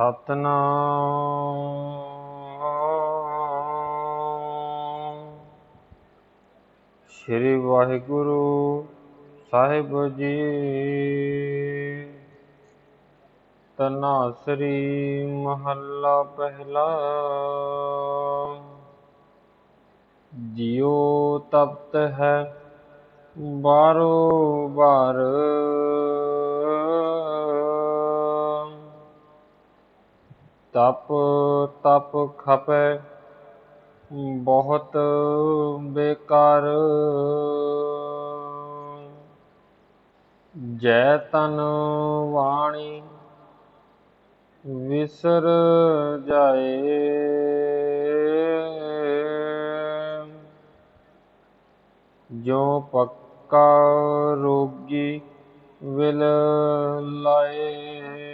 ਸਤਨਾਮ। ਸ੍ਰੀ ਵਾਹਿਗੁਰੂ ਸਾਹਿਬ ਜੀ। ਤਨਾਸਰੀ ਮਹੱਲਾ ਪਹਿਲਾ। ਜਿਉ ਤਪਤ ਹੈ ਬਾਰੋ ਬਾਰ। ਤਪ ਤਪ ਖਪੈ, ਬਹੁਤ ਬੇਕਾਰ। ਜੈ ਤਨ ਵਾਣੀ ਵਿਸਰ ਜਾਏ। ਜੋ ਪੱਕਾ ਰੋਗੀ ਵਿਲ ਲਾਏ।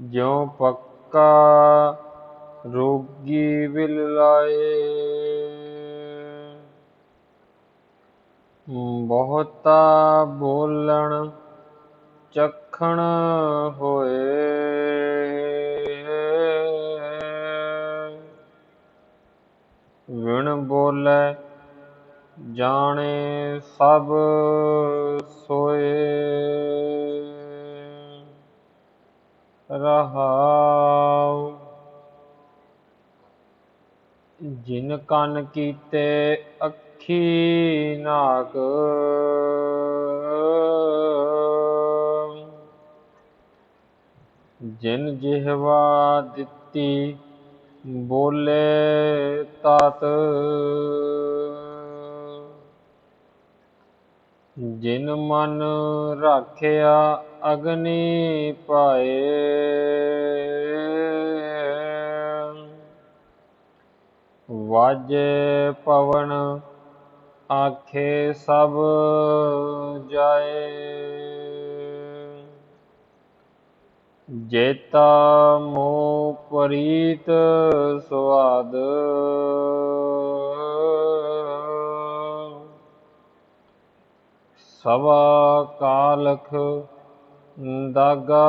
ਜਿਉ ਪੱਕਾ ਰੋਗੀ ਵਿਲ ਲਾਏ ਬਹੁਤਾ ਬੋਲਣ ਚਖਣ ਹੋਏ। ਵਿਣ ਬੋਲੇ ਜਾਣੇ ਸਭ ਜਿਨ ਕੰਨ ਕੀਤੇ ਅੱਖੀ ਨਾਕ ਜਿਨ ਜਿਹਵਾ ਦਿੱਤੀ ਬੋਲੇ ਤਤ। ਜਿਨ ਮਨ ਰਾਖਿਆ ਅਗਨੀ ਪਾਏ। ਵਾਜੇ ਪਵਨ ਆਖੇ ਸਭ ਜਾਏ। ਜੇਤਾ ਮੋ ਪ੍ਰੀਤ ਸੁਆਦ। ਸਵਾ ਕਾਲਖ ਦਾਗਾ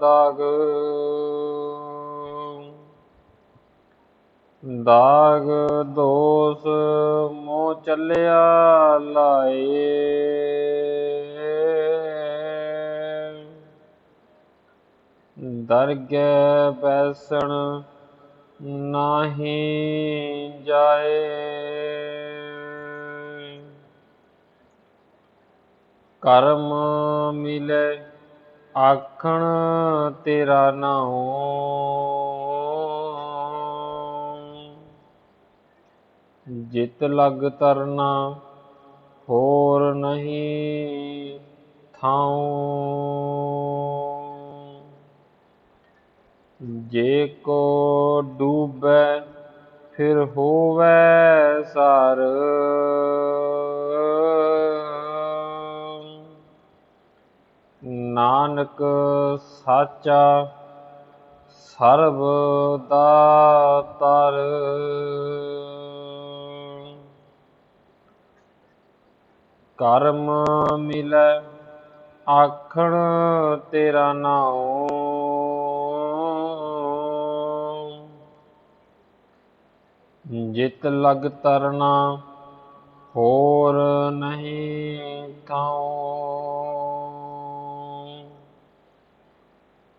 ਦਾਗ। ਦਾਗ ਦੋਸ ਮੋ ਚੱਲਿਆ ਲਾਏ। ਦਰਗਹਿ ਬੈਸਣ ਨਾਹੀ ਜਾਏ। ਕਰਮ ਮਿਲੇ ਆਖਣ ਤੇਰਾ ਨਾਉ। ਜਿਤ ਲਗ ਤਰਨਾ ਹੋਰ ਨਹੀਂ ਥਾਉ। ਜੇ ਕੋ ਡੂਬੈ, ਫਿਰ ਹੋਵੇ ਸਰ। ਨਾਨਕ ਸਾਚਾ ਸਰਬ ਦਾਤਰ। ਕਰਮ ਮਿਲੈ, ਆਖਣ ਤੇਰਾ ਨਾਉ। ਜਿਤ ਲਗ ਤਰਨਾ ਹੋਰ ਨਹੀਂ ਥਾਉ।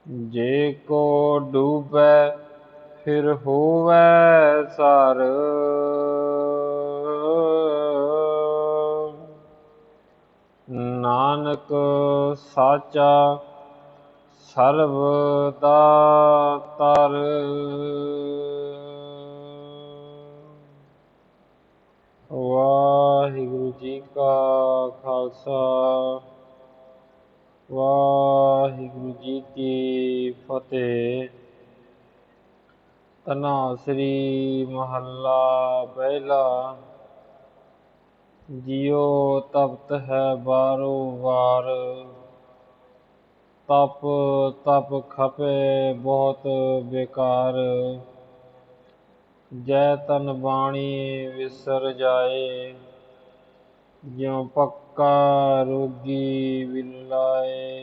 ਜੇ ਕੋ ਡੂਬੈ, ਫਿਰ ਹੋਵੈ ਸਰ। ਨਾਨਕ ਸਾਚਾ ਸਰਬ ਦਾਤਰ ਵਾਹਿਗੁਰੂ ਜੀ ਕਾ ਖਾਲਸਾ, ਵਾਹਿਗੁਰੂ ਜੀ ਕੀ ਫਤਿਹ। ਤਨਾਸਰੀ ਮਹੱਲਾ ਪਹਿਲਾ ਜਿਉ ਤਪਤ ਹੈ ਬਾਰੋ ਵਾਰ। ਤਪ ਤਪ ਖਪੇ ਬਹੁਤ ਬੇਕਾਰ। ਜੈ ਤਨ ਬਾਣੀ ਵਿਸਰ ਜਾਏ, ਜਿਉ ਪੱਕਾ ਰੋਗੀ ਵਿਲਾਏ।